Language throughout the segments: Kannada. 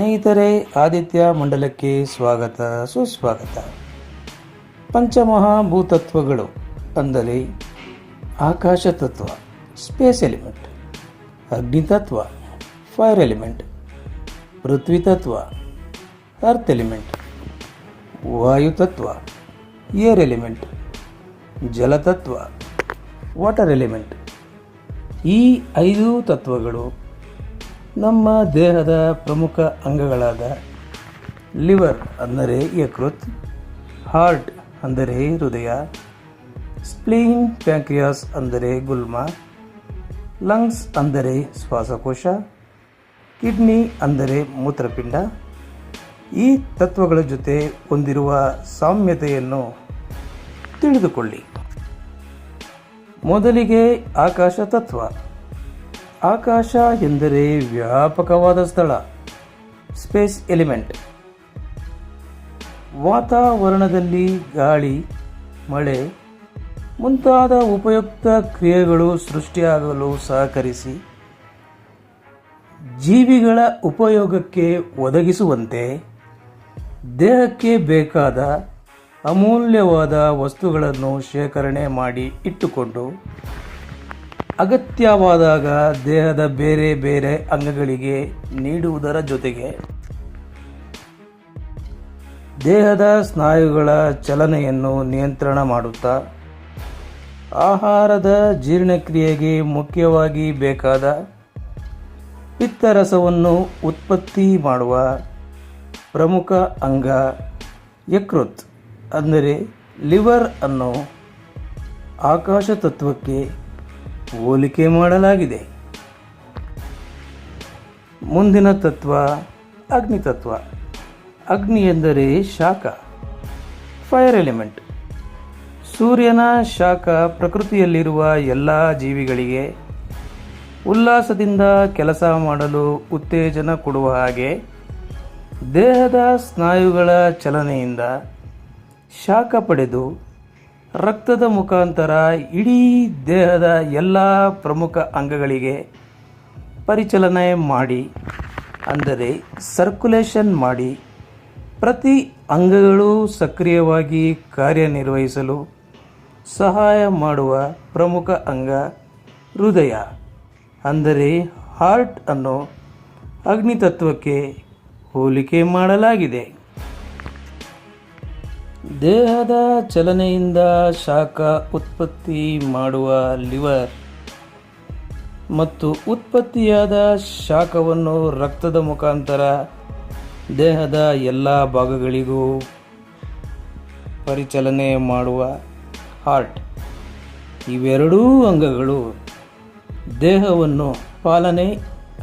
ಸ್ನೇಹಿತರೆ, ಆದಿತ್ಯ ಮಂಡಲಕ್ಕೆ ಸ್ವಾಗತ, ಸುಸ್ವಾಗತ. ಪಂಚಮಹಾಭೂತತ್ವಗಳು ಅಂದರೆ ಆಕಾಶ ತತ್ವ ಸ್ಪೇಸ್ ಎಲಿಮೆಂಟ್ ಅಗ್ನಿ ತತ್ವ ಫೈರ್ ಎಲಿಮೆಂಟ್ ಪೃಥ್ವಿ ತತ್ವ ಅರ್ತ್ ಎಲಿಮೆಂಟ್ ವಾಯು ತತ್ವ ಏರ್ ಎಲಿಮೆಂಟ್ ಜಲತತ್ವ ವಾಟರ್ ಎಲಿಮೆಂಟ್ ಈ ಐದು ತತ್ವಗಳು ನಮ್ಮ ದೇಹದ ಪ್ರಮುಖ ಅಂಗಗಳಾದ ಲಿವರ್ ಅಂದರೆ ಯಕೃತ್ ಹಾರ್ಟ್ ಅಂದರೆ ಹೃದಯ, ಸ್ಪ್ಲೀನ್, ಪ್ಯಾಂಕ್ರಿಯಾಸ್ ಅಂದರೆ ಗುಲ್ಮ, ಲಂಗ್ಸ್ ಅಂದರೆ ಶ್ವಾಸಕೋಶ, ಕಿಡ್ನಿ ಅಂದರೆ ಮೂತ್ರಪಿಂಡ. ಈ ತತ್ವಗಳ ಜೊತೆ ಹೊಂದಿರುವ ಸಾಮ್ಯತೆಯನ್ನು ತಿಳಿದುಕೊಳ್ಳಿ. ಮೊದಲಿಗೆ ಆಕಾಶ ತತ್ವ. ಆಕಾಶ ಎಂದರೆ ವ್ಯಾಪಕವಾದ ಸ್ಥಳ. Space element. ವಾತಾವರಣದಲ್ಲಿ ಗಾಳಿ, ಮಳೆ, ಮುಂತಾದ ಉಪಯುಕ್ತ ಕ್ರಿಯೆಗಳು ಸೃಷ್ಟಿಯಾಗಲು ಸಹಕರಿಸಿ ಜೀವಿಗಳ ಉಪಯೋಗಕ್ಕೆ ಒದಗಿಸುವಂತೆ ದೇಹಕ್ಕೆ ಬೇಕಾದ ಅಮೂಲ್ಯವಾದ ವಸ್ತುಗಳನ್ನು ಶೇಖರಣೆ ಮಾಡಿ ಇಟ್ಟುಕೊಂಡು ಅಗತ್ಯವಾದಾಗ ದೇಹದ ಬೇರೆ ಬೇರೆ ಅಂಗಗಳಿಗೆ ನೀಡುವುದರ ಜೊತೆಗೆ ದೇಹದ ಸ್ನಾಯುಗಳ ಚಲನೆಯನ್ನು ನಿಯಂತ್ರಣ ಮಾಡುತ್ತಾ ಆಹಾರದ ಜೀರ್ಣಕ್ರಿಯೆಗೆ ಮುಖ್ಯವಾಗಿ ಬೇಕಾದ ಪಿತ್ತರಸವನ್ನು ಉತ್ಪತ್ತಿ ಮಾಡುವ ಪ್ರಮುಖ ಅಂಗ ಯಕೃತ್, ಅಂದರೆ ಲಿವರ್ ಅನ್ನು ಆಕಾಶ ತತ್ವಕ್ಕೆ ಹೋಲಿಕೆ ಮಾಡಲಾಗಿದೆ. ಮುಂದಿನ ತತ್ವ ಅಗ್ನಿ ತತ್ವ. ಅಗ್ನಿ ಎಂದರೆ ಶಾಖ ಫೈರ್ ಎಲಿಮೆಂಟ್ ಸೂರ್ಯನ ಶಾಖ ಪ್ರಕೃತಿಯಲ್ಲಿರುವ ಎಲ್ಲ ಜೀವಿಗಳಿಗೆ ಉಲ್ಲಾಸದಿಂದ ಕೆಲಸ ಮಾಡಲು ಉತ್ತೇಜನ ಕೊಡುವ ಹಾಗೆ ದೇಹದ ಸ್ನಾಯುಗಳ ಚಲನೆಯಿಂದ ಶಾಖ ಪಡೆದು ರಕ್ತದ ಮುಖಾಂತರ ಇಡೀ ದೇಹದ ಎಲ್ಲ ಪ್ರಮುಖ ಅಂಗಗಳಿಗೆ ಪರಿಚಲನೆ ಮಾಡಿ, ಅಂದರೆ ಸರ್ಕ್ಯುಲೇಷನ್ ಮಾಡಿ, ಪ್ರತಿ ಅಂಗಗಳು ಸಕ್ರಿಯವಾಗಿ ಕಾರ್ಯನಿರ್ವಹಿಸಲು ಸಹಾಯ ಮಾಡುವ ಪ್ರಮುಖ ಅಂಗ ಹೃದಯ, ಅಂದರೆ ಹಾರ್ಟ್ ಅನ್ನು ಅಗ್ನಿತತ್ವಕ್ಕೆ ಹೋಲಿಕೆ ಮಾಡಲಾಗಿದೆ. ದೇಹದ ಚಲನೆಯಿಂದ ಶಾಖ ಉತ್ಪತ್ತಿ ಮಾಡುವ ಲಿವರ್ ಮತ್ತು ಉತ್ಪತ್ತಿಯಾದ ಶಾಖವನ್ನು ರಕ್ತದ ಮುಖಾಂತರ ದೇಹದ ಎಲ್ಲ ಭಾಗಗಳಿಗೂ ಪರಿಚಲನೆ ಮಾಡುವ ಹಾರ್ಟ್. ಇವೆರಡೂ ಅಂಗಗಳು ದೇಹವನ್ನು ಪಾಲನೆ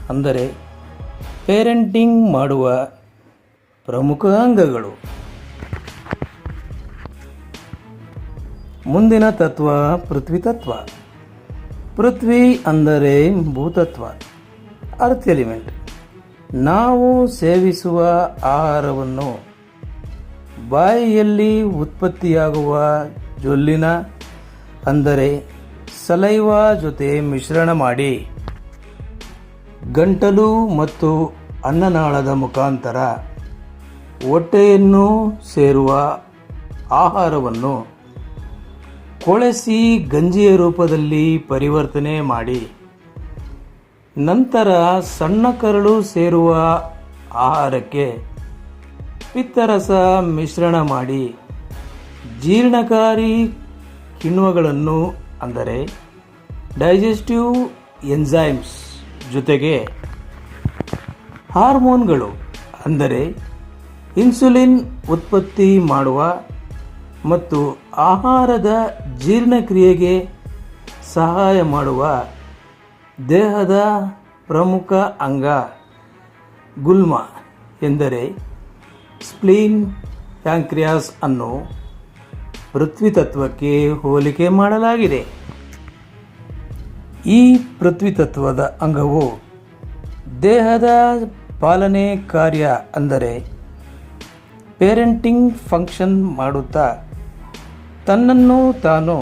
ಅಂದರೆ ಪೇರೆಂಟಿಂಗ್ ಮಾಡುವ ಪ್ರಮುಖ ಅಂಗಗಳು. ಮುಂದಿನ ತತ್ವ ಪೃಥ್ವಿ ತತ್ವ. ಪೃಥ್ವಿ ಅಂದರೆ ಭೂತತ್ವ. ಅರ್ತ್ ಎಲಿಮೆಂಟ್ ನಾವು ಸೇವಿಸುವ ಆಹಾರವನ್ನು ಬಾಯಿಯಲ್ಲಿ ಉತ್ಪತ್ತಿಯಾಗುವ ಜೊಲ್ಲಿನ, ಅಂದರೆ ಸಲೈವ ಜೊತೆ ಮಿಶ್ರಣ ಮಾಡಿ ಗಂಟಲು ಮತ್ತು ಅನ್ನನಾಳದ ಮುಖಾಂತರ ಹೊಟ್ಟೆಯನ್ನು ಸೇರುವ ಆಹಾರವನ್ನು ಕೊಳೆಸಿ ಗಂಜಿಯ ರೂಪದಲ್ಲಿ ಪರಿವರ್ತನೆ ಮಾಡಿ. ನಂತರ ಸಣ್ಣ ಕರಳು ಸೇರುವ ಆಹಾರಕ್ಕೆ ಪಿತ್ತರಸ ಮಿಶ್ರಣ ಮಾಡಿ. ಜೀರ್ಣಕಾರಿ ಕಿಣ್ವಗಳನ್ನು ಅಂದರೆ ಡೈಜೆಸ್ಟಿವ್ ಎನ್ಝೈಮ್ಸ್ ಜೊತೆಗೆ ಹಾರ್ಮೋನ್ಗಳು ಅಂದರೆ ಇನ್ಸುಲಿನ್ ಉತ್ಪತ್ತಿ ಮಾಡುವ ಮತ್ತು ಆಹಾರದ ಜೀರ್ಣಕ್ರಿಯೆಗೆ ಸಹಾಯ ಮಾಡುವ ದೇಹದ ಪ್ರಮುಖ ಅಂಗ ಗುಲ್ಮ ಎಂದರೆ ಸ್ಪ್ಲೀನ್ ಪ್ಯಾಂಕ್ರಿಯಾಸ್ ಅನ್ನು ಪೃಥ್ವಿ ತತ್ವಕ್ಕೆ ಹೋಲಿಕೆ ಮಾಡಲಾಗಿದೆ. ಈ ಪೃಥ್ವಿ ತತ್ವದ ಅಂಗವು ದೇಹದ ಪಾಲನೆ ಕಾರ್ಯ ಅಂದರೆ ಪೇರೆಂಟಿಂಗ್ ಫಂಕ್ಷನ್ ಮಾಡುತ್ತಾ ತನ್ನನ್ನು ತಾನು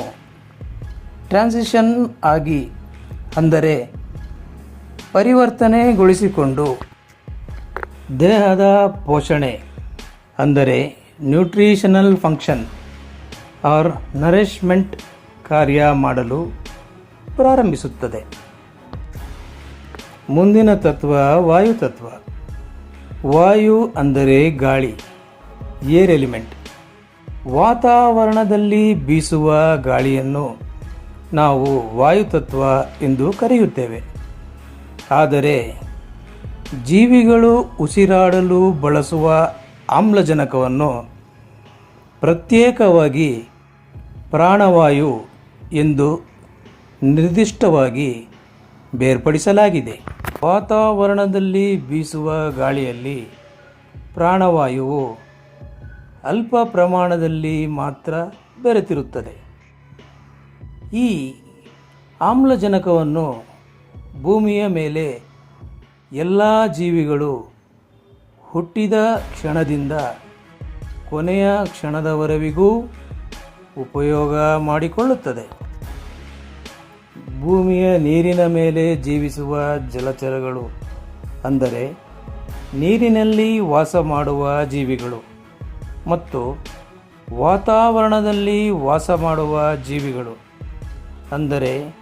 ಟ್ರಾನ್ಸಿಷನ್ ಆಗಿ ಅಂದರೆ ಪರಿವರ್ತನೆಗೊಳಿಸಿಕೊಂಡು ದೇಹದ ಪೋಷಣೆ ಅಂದರೆ ನ್ಯೂಟ್ರಿಷನಲ್ ಫಂಕ್ಷನ್ ಆರ್ ನರಿಷ್ಮೆಂಟ್ ಕಾರ್ಯ ಮಾಡಲು ಪ್ರಾರಂಭಿಸುತ್ತದೆ. ಮುಂದಿನ ತತ್ವ ವಾಯು ತತ್ವ. ವಾಯು ಅಂದರೆ ಗಾಳಿ ಏರ್ ಎಲಿಮೆಂಟ್ ವಾತಾವರಣದಲ್ಲಿ ಬೀಸುವ ಗಾಳಿಯನ್ನು ನಾವು ವಾಯುತತ್ವ ಎಂದು ಕರೆಯುತ್ತೇವೆ. ಆದರೆ ಜೀವಿಗಳು ಉಸಿರಾಡಲು ಬಳಸುವ ಆಮ್ಲಜನಕವನ್ನು ಪ್ರತ್ಯೇಕವಾಗಿ ಪ್ರಾಣವಾಯು ಎಂದು ನಿರ್ದಿಷ್ಟವಾಗಿ ಬೇರ್ಪಡಿಸಲಾಗಿದೆ. ವಾತಾವರಣದಲ್ಲಿ ಬೀಸುವ ಗಾಳಿಯಲ್ಲಿ ಪ್ರಾಣವಾಯುವು ಅಲ್ಪ ಪ್ರಮಾಣದಲ್ಲಿ ಮಾತ್ರ ಬೆರೆತಿರುತ್ತದೆ. ಈ ಆಮ್ಲಜನಕವನ್ನು ಭೂಮಿಯ ಮೇಲೆ ಎಲ್ಲ ಜೀವಿಗಳು ಹುಟ್ಟಿದ ಕ್ಷಣದಿಂದ ಕೊನೆಯ ಕ್ಷಣದವರೆವಿಗೂ ಉಪಯೋಗ ಮಾಡಿಕೊಳ್ಳುತ್ತದೆ. ಭೂಮಿಯ ನೀರಿನ ಮೇಲೆ ಜೀವಿಸುವ ಜಲಚರಗಳು ಅಂದರೆ ನೀರಿನಲ್ಲಿ ವಾಸ ಮಾಡುವ ಜೀವಿಗಳು ಮತ್ತು ವಾತಾವರಣದಲ್ಲಿ ವಾಸ ಮಾಡುವ ಜೀವಿಗಳು, ಅಂದರೆ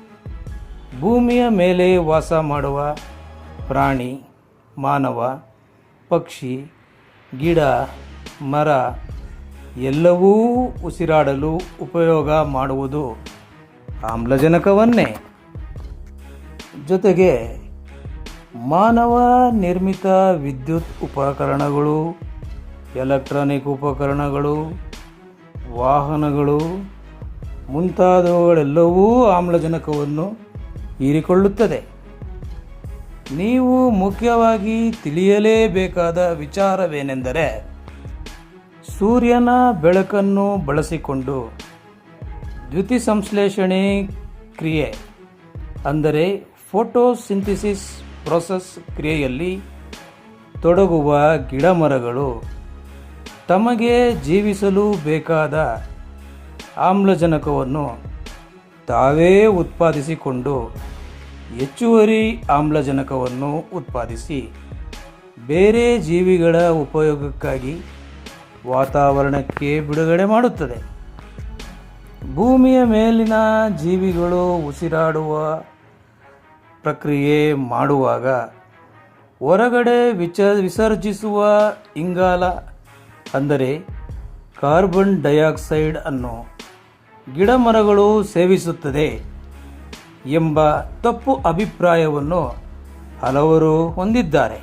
ಭೂಮಿಯ ಮೇಲೆ ವಾಸ ಮಾಡುವ ಪ್ರಾಣಿ, ಮಾನವ, ಪಕ್ಷಿ, ಗಿಡ, ಮರ, ಎಲ್ಲವೂ ಉಸಿರಾಡಲು ಉಪಯೋಗ ಮಾಡುವುದು ಆಮ್ಲಜನಕವನ್ನೇ. ಜೊತೆಗೆ ಮಾನವ ನಿರ್ಮಿತ ವಿದ್ಯುತ್ ಉಪಕರಣಗಳು ಎಲೆಕ್ಟ್ರಾನಿಕ್ ಉಪಕರಣಗಳು, ವಾಹನಗಳು, ಮುಂತಾದವುಗಳೆಲ್ಲವೂ ಆಮ್ಲಜನಕವನ್ನು ಹೀರಿಕೊಳ್ಳುತ್ತದೆ. ನೀವು ಮುಖ್ಯವಾಗಿ ತಿಳಿಯಲೇಬೇಕಾದ ವಿಚಾರವೇನೆಂದರೆ, ಸೂರ್ಯನ ಬೆಳಕನ್ನು ಬಳಸಿಕೊಂಡು ದ್ಯುತಿಸಂಶ್ಲೇಷಣೆ ಕ್ರಿಯೆ, ಅಂದರೆ ಫೋಟೋಸಿಂಥಿಸಿಸ್ ಪ್ರೊಸೆಸ್ ಕ್ರಿಯೆಯಲ್ಲಿ ತೊಡಗುವ ಗಿಡಮರಗಳು ತಮಗೆ ಜೀವಿಸಲು ಬೇಕಾದ ಆಮ್ಲಜನಕವನ್ನು ತಾವೇ ಉತ್ಪಾದಿಸಿಕೊಂಡು ಹೆಚ್ಚುವರಿ ಆಮ್ಲಜನಕವನ್ನು ಉತ್ಪಾದಿಸಿ ಬೇರೆ ಜೀವಿಗಳ ಉಪಯೋಗಕ್ಕಾಗಿ ವಾತಾವರಣಕ್ಕೆ ಬಿಡುಗಡೆ ಮಾಡುತ್ತದೆ. ಭೂಮಿಯ ಮೇಲಿನ ಜೀವಿಗಳು ಉಸಿರಾಡುವ ಪ್ರಕ್ರಿಯೆ ಮಾಡುವಾಗ ಹೊರಗಡೆ ವಿಚ, ವಿಸರ್ಜಿಸುವ ಇಂಗಾಲ ಅಂದರೆ ಕಾರ್ಬನ್ ಡೈಆಕ್ಸೈಡ್ ಅನ್ನು ಗಿಡಮರಗಳು ಸೇವಿಸುತ್ತದೆ ಎಂಬ ತಪ್ಪು ಅಭಿಪ್ರಾಯವನ್ನು ಹಲವರು ಹೊಂದಿದ್ದಾರೆ.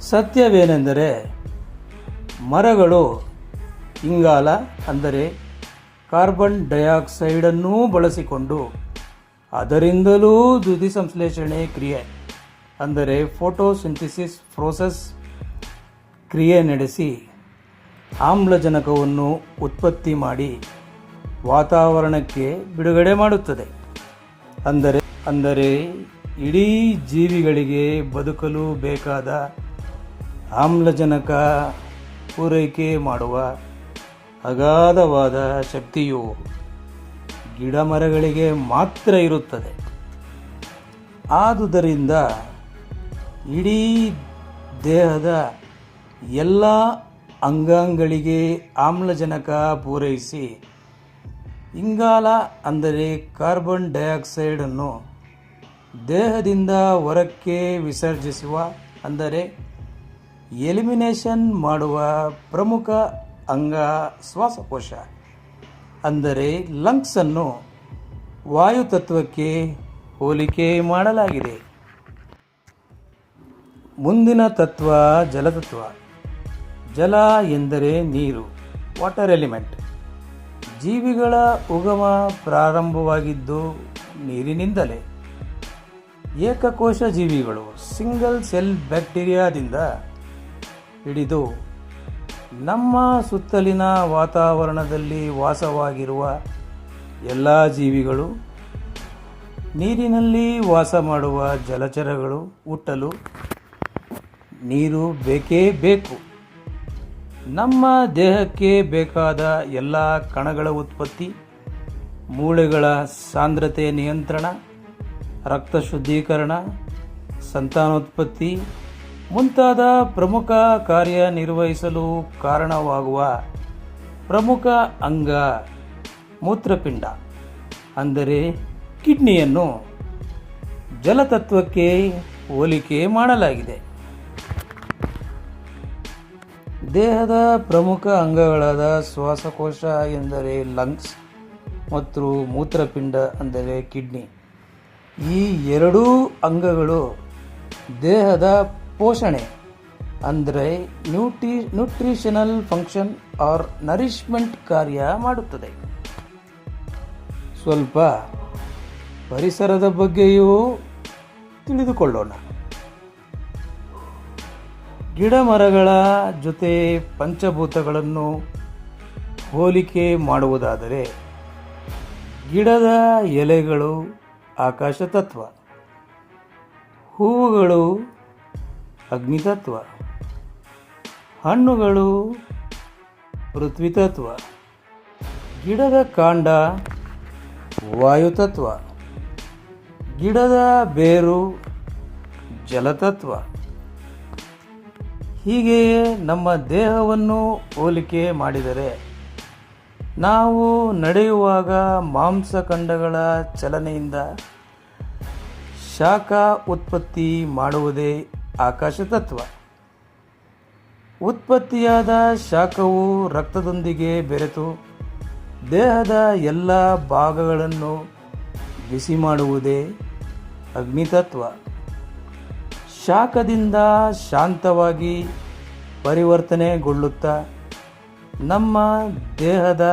ಸತ್ಯವೇನೆಂದರೆ ಮರಗಳು ಇಂಗಾಲ ಅಂದರೆ ಕಾರ್ಬನ್ ಡೈಆಕ್ಸೈಡನ್ನೂ ಬಳಸಿಕೊಂಡು ಅದರಿಂದಲೂ ದ್ಯುತಿ ಸಂಶ್ಲೇಷಣೆ ಕ್ರಿಯೆ ಅಂದರೆ ಫೋಟೋಸಿಂಥಿಸಿಸ್ ಪ್ರೋಸೆಸ್ ಕ್ರಿಯೆ ನಡೆಸಿ ಆಮ್ಲಜನಕವನ್ನು ಉತ್ಪತ್ತಿ ಮಾಡಿ ವಾತಾವರಣಕ್ಕೆ ಬಿಡುಗಡೆ ಮಾಡುತ್ತದೆ. ಅಂದರೆ ಅಂದರೆ ಇಡೀ ಜೀವಿಗಳಿಗೆ ಬದುಕಲು ಬೇಕಾದ ಆಮ್ಲಜನಕ ಪೂರೈಕೆ ಮಾಡುವ ಅಗಾಧವಾದ ಶಕ್ತಿಯು ಗಿಡಮರಗಳಿಗೆ ಮಾತ್ರ ಇರುತ್ತದೆ. ಆದುದರಿಂದ ಇಡೀ ದೇಹದ ಎಲ್ಲ ಅಂಗಾಂಗಗಳಿಗೆ ಆಮ್ಲಜನಕ ಪೂರೈಸಿ ಇಂಗಾಲ ಅಂದರೆ ಕಾರ್ಬನ್ ಡೈಆಕ್ಸೈಡನ್ನು ದೇಹದಿಂದ ಹೊರಕ್ಕೆ ವಿಸರ್ಜಿಸುವ ಅಂದರೆ ಎಲಿಮಿನೇಷನ್ ಮಾಡುವ ಪ್ರಮುಖ ಅಂಗ ಶ್ವಾಸಕೋಶ ಅಂದರೆ ಲಂಗ್ಸನ್ನು ವಾಯುತತ್ವಕ್ಕೆ ಹೋಲಿಕೆ ಮಾಡಲಾಗಿದೆ. ಮುಂದಿನ ತತ್ವ ಜಲತತ್ವ. ಜಲ ಎಂದರೆ ನೀರು ವಾಟರ್ ಎಲಿಮೆಂಟ್ ಜೀವಿಗಳ ಉಗಮ ಪ್ರಾರಂಭವಾಗಿದ್ದು ನೀರಿನಿಂದಲೇ. ಏಕಕೋಶ ಜೀವಿಗಳು ಸಿಂಗಲ್ ಸೆಲ್ ಬ್ಯಾಕ್ಟೀರಿಯಾದಿಂದ ಹಿಡಿದು ನಮ್ಮ ಸುತ್ತಲಿನ ವಾತಾವರಣದಲ್ಲಿ ವಾಸವಾಗಿರುವ ಎಲ್ಲ ಜೀವಿಗಳು, ನೀರಿನಲ್ಲಿ ವಾಸ ಮಾಡುವ ಜಲಚರಗಳು ಹುಟ್ಟಲು ನೀರು ಬೇಕೇ ಬೇಕು. ನಮ್ಮ ದೇಹಕ್ಕೆ ಬೇಕಾದ ಎಲ್ಲ ಕಣಗಳ ಉತ್ಪತ್ತಿ, ಮೂಳೆಗಳ ಸಾಂದ್ರತೆ ನಿಯಂತ್ರಣ, ರಕ್ತ ಶುದ್ಧೀಕರಣ, ಸಂತಾನೋತ್ಪತ್ತಿ ಮುಂತಾದ ಪ್ರಮುಖ ಕಾರ್ಯನಿರ್ವಹಿಸಲು ಕಾರಣವಾಗುವ ಪ್ರಮುಖ ಅಂಗ ಮೂತ್ರಪಿಂಡ, ಅಂದರೆ ಕಿಡ್ನಿಯನ್ನು ಜಲತತ್ವಕ್ಕೆ ಹೋಲಿಕೆ ಮಾಡಲಾಗಿದೆ. ದೇಹದ ಪ್ರಮುಖ ಅಂಗಗಳಾದ ಶ್ವಾಸಕೋಶ ಎಂದರೆ ಲಂಗ್ಸ್ ಮತ್ತು ಮೂತ್ರಪಿಂಡ ಅಂದರೆ ಕಿಡ್ನಿ. ಈ ಎರಡೂ ಅಂಗಗಳು ದೇಹದ ಪೋಷಣೆ ಅಂದರೆ nutri, nutritional function or nourishment ಕಾರ್ಯ ಮಾಡುತ್ತದೆ. ಸ್ವಲ್ಪ ಪರಿಸರದ ಬಗ್ಗೆಯೂ ತಿಳಿದುಕೊಳ್ಳೋಣ. ಗಿಡ ಮರಗಳ ಜೊತೆ ಪಂಚಭೂತಗಳನ್ನು ಹೋಲಿಕೆ ಮಾಡುವುದಾದರೆ ಗಿಡದ ಎಲೆಗಳು ಆಕಾಶ ತತ್ವ, ಹೂವುಗಳು ಅಗ್ನಿತತ್ವ ಹಣ್ಣುಗಳು ಪೃಥ್ವಿತತ್ವ ಗಿಡದ ಕಾಂಡ ವಾಯುತತ್ವ ಗಿಡದ ಬೇರು ಜಲತತ್ವ ಹೀಗೆಯೇ ನಮ್ಮ ದೇಹವನ್ನು ಹೋಲಿಕೆ ಮಾಡಿದರೆ ನಾವು ನಡೆಯುವಾಗ ಮಾಂಸಖಂಡಗಳ ಚಲನೆಯಿಂದ ಶಾಖ ಉತ್ಪತ್ತಿ ಮಾಡುವುದೇ ಆಕಾಶ ತತ್ವ. ಉತ್ಪತ್ತಿಯಾದ ಶಾಖವು ರಕ್ತದೊಂದಿಗೆ ಬೆರೆತು ದೇಹದ ಎಲ್ಲ ಭಾಗಗಳನ್ನು ಬಿಸಿ ಮಾಡುವುದೇ ಅಗ್ನಿತತ್ವ. ಶಾಖದಿಂದ ಶಾಂತವಾಗಿ ಪರಿವರ್ತನೆಗೊಳ್ಳುತ್ತಾ ನಮ್ಮ ದೇಹದ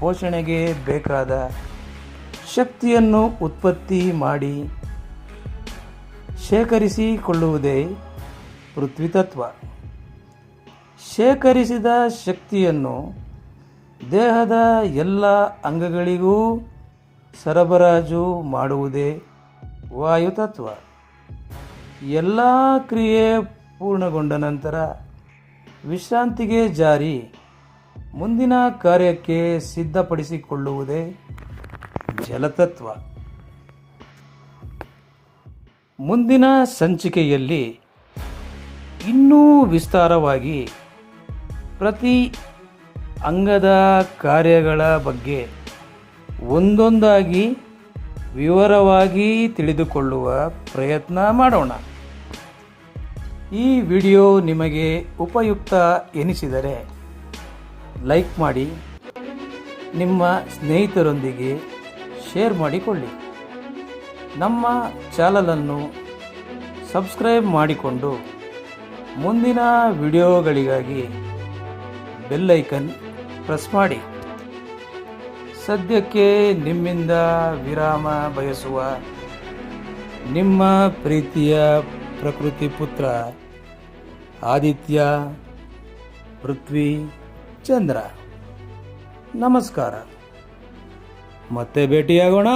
ಪೋಷಣೆಗೆ ಬೇಕಾದ ಶಕ್ತಿಯನ್ನು ಉತ್ಪತ್ತಿ ಮಾಡಿ ಶೇಖರಿಸಿಕೊಳ್ಳುವುದೇ ಪೃಥ್ವಿತತ್ವ. ಶೇಖರಿಸಿದ ಶಕ್ತಿಯನ್ನು ದೇಹದ ಎಲ್ಲ ಅಂಗಗಳಿಗೂ ಸರಬರಾಜು ಮಾಡುವುದೇ ವಾಯುತತ್ವ. ಎಲ್ಲ ಕ್ರಿಯೆ ಪೂರ್ಣಗೊಂಡ ನಂತರ ವಿಶ್ರಾಂತಿಗೆ ಜಾರಿ ಮುಂದಿನ ಕಾರ್ಯಕ್ಕೆ ಸಿದ್ಧಪಡಿಸಿಕೊಳ್ಳುವುದೇ ಜಲತತ್ವ. ಮುಂದಿನ ಸಂಚಿಕೆಯಲ್ಲಿ ಇನ್ನೂ ವಿಸ್ತಾರವಾಗಿ ಪ್ರತಿ ಅಂಗದ ಕಾರ್ಯಗಳ ಬಗ್ಗೆ ಒಂದೊಂದಾಗಿ ವಿವರವಾಗಿ ತಿಳಿದುಕೊಳ್ಳುವ ಪ್ರಯತ್ನ ಮಾಡೋಣ. ಈ ವಿಡಿಯೋ ನಿಮಗೆ ಉಪಯುಕ್ತ ಎನಿಸಿದರೆ ಲೈಕ್ ಮಾಡಿ, ನಿಮ್ಮ ಸ್ನೇಹಿತರೊಂದಿಗೆ ಶೇರ್ ಮಾಡಿಕೊಳ್ಳಿ. ನಮ್ಮ ಚಾನಲನ್ನು ಸಬ್ಸ್ಕ್ರೈಬ್ ಮಾಡಿಕೊಂಡು ಮುಂದಿನ ವಿಡಿಯೋಗಳಿಗಾಗಿ ಬೆಲ್ಲೈಕನ್ ಪ್ರೆಸ್ ಮಾಡಿ. ಸದ್ಯಕ್ಕೆ ನಿಮ್ಮಿಂದ ವಿರಾಮ ಬಯಸುವ ನಿಮ್ಮ ಪ್ರೀತಿಯ ಪ್ರಕೃತಿ ಪುತ್ರ ಆದಿತ್ಯ ಪೃಥ್ವಿ ಚಂದ್ರ. ನಮಸ್ಕಾರ. ಮತ್ತೆ ಭೇಟಿಯಾಗೋಣ.